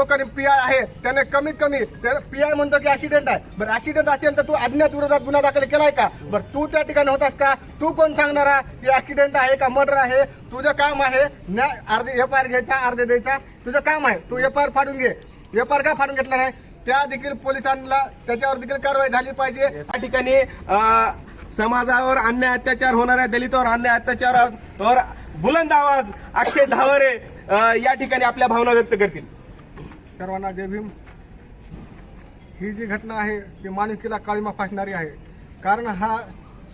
जो P I आहे त्याने कमीत कमी पी आय म्हणतो की ऍक्सिडेंट आहे. बरं ऍक्सिडेंट असेल तर तू अज्ञात विरोधात गुन्हा दाखल केलाय का? बरं तू त्या ठिकाणी होतास का? तू कोण सांगणार की ऍक्सिडेंट आहे का? मर्डर आहे? तुझं काम आहे न्याय अर्धे एफ आय आर घ्यायचा अर्धे द्यायचा. तुझं काम आहे तू एफ आय आर फाडून घे. एफ आय आर का फाडून घेतला नाही? त्या देखील पोलिसांना त्याच्यावर देखील कारवाई झाली पाहिजे. या ठिकाणी समाजावर अन्याय अत्याचार होणाऱ्या दलितावर अन्याय अत्याचारावर बुलंद आवाज अक्षय ढावरे या ठिकाणी आपल्या भावना व्यक्त करतील. सर्वांना जय भीम. ही जी घटना आहे ती माणुसकीला काळीमा फासणारी आहे. कारण हा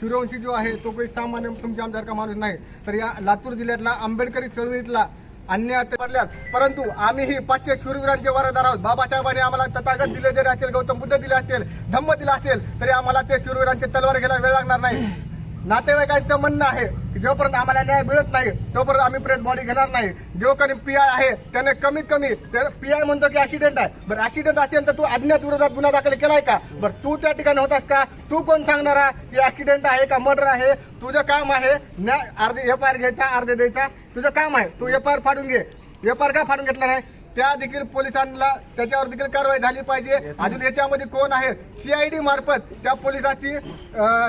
सूर्यवंशी जो आहे तो काही सामान्य तुमच्या आमदारका माणूस नाही. तर या लातूर जिल्ह्यातला आंबेडकरी चळवळीतला अन्याय पडल्यात परंतु आम्ही ही पाचशे शूरवीरांचे वरदार आहोत. बाबासाहेबांनी आम्हाला तथागत दिले जरी असेल गौतम बुद्ध दिले असतील धम्म दिला असेल तरी आम्हाला ते शूरवीरांचे तलवार घ्यायला वेळ लागणार नाही. नातेवाईकांचं म्हणणं आहे की जोपर्यंत आम्हाला न्याय मिळत नाही तोपर्यंत आम्ही प्रेस बॉडी घेणार नाही. जो कोणी पी आय आहे त्याने कमीत कमी पी आय म्हणतो की ऍक्सिडेंट आहे. बरं ऍक्सिडेंट असेल तर तू अज्ञात विरोधात गुन्हा दाखल केलाय का? बरं तू त्या ठिकाणी होतास का? तू कोण सांगणार? की ऍक्सिडेंट आहे का? मर्डर आहे? तुझं काम आहे न्याय अर्धे एफ आय आर घ्यायचा अर्धे द्यायचा. तुझं काम आहे. तू एफ आय आर फाडून घे. एफ आय आर का फाडून घेतला नाही? त्या देखील पोलिसांना त्याच्यावर देखील कारवाई झाली पाहिजे. अजून याच्यामध्ये कोण आहे? सीआयडी मार्फत त्या पोलिसाची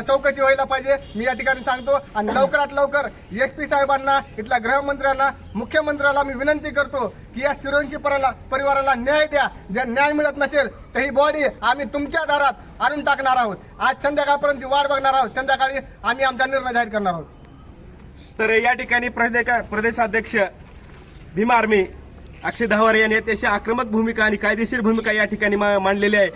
चौकशी व्हायला पाहिजे. मी या ठिकाणी सांगतो. आणि लवकरात लवकर एस पी साहेबांना इथल्या गृहमंत्र्यांना मुख्यमंत्र्याला मी विनंती करतो की या पराला परिवाराला न्याय द्या. जर न्याय मिळत नसेल तर ही बॉडी आम्ही तुमच्या दारात आणून टाकणार आहोत. आज संध्याकाळपर्यंत वाट बघणार आहोत संध्याकाळी आम्ही आमचा निर्णय जाहीर करणार आहोत. तर या ठिकाणी प्रदे- प्रदेशाध्यक्ष भीम आर्मी अक्षय धावारे यांनी अतिशय आक्रमक भूमिका आणि कायदेशीर भूमिका या ठिकाणी मांडलेली आहे.